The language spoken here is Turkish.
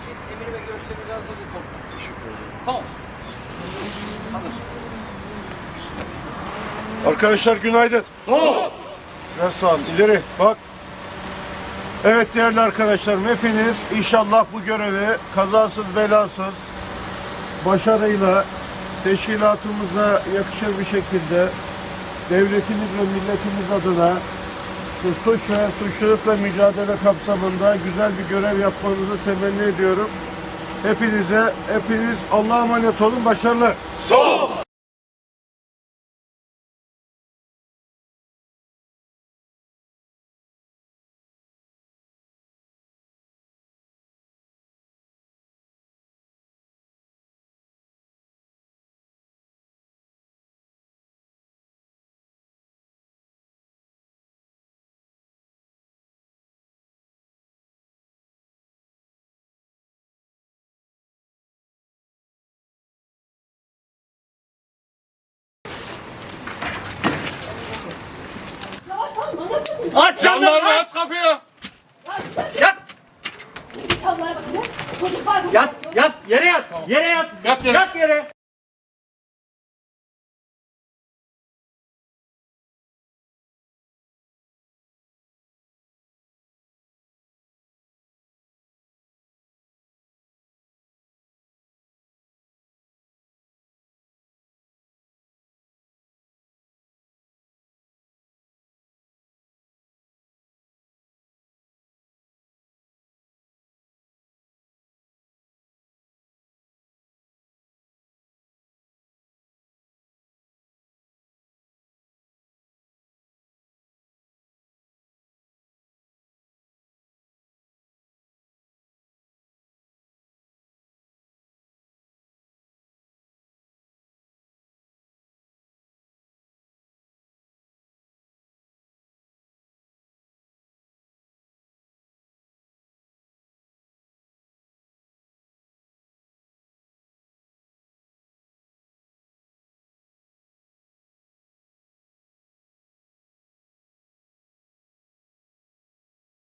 için emir ve görüşlerinizi hazırladık komutanım. Teşekkür ederim. Tamam. Hazır. Arkadaşlar günaydın. Biraz sağ. İleri bak. Evet değerli arkadaşlarım hepiniz inşallah bu görevi kazasız belasız başarıyla teşkilatımıza yakışır bir şekilde devletimiz ve milletimiz adına şu suç ve suçlulukla mücadele kapsamında güzel bir görev yapmanızı temenni ediyorum. Hepinize, hepiniz Allah'a emanet olun. Başarılar. Aç camlarını aç kapıyı. Yat. Yat, yat, yere yat. Yere yat. Yat yere. Yat yere.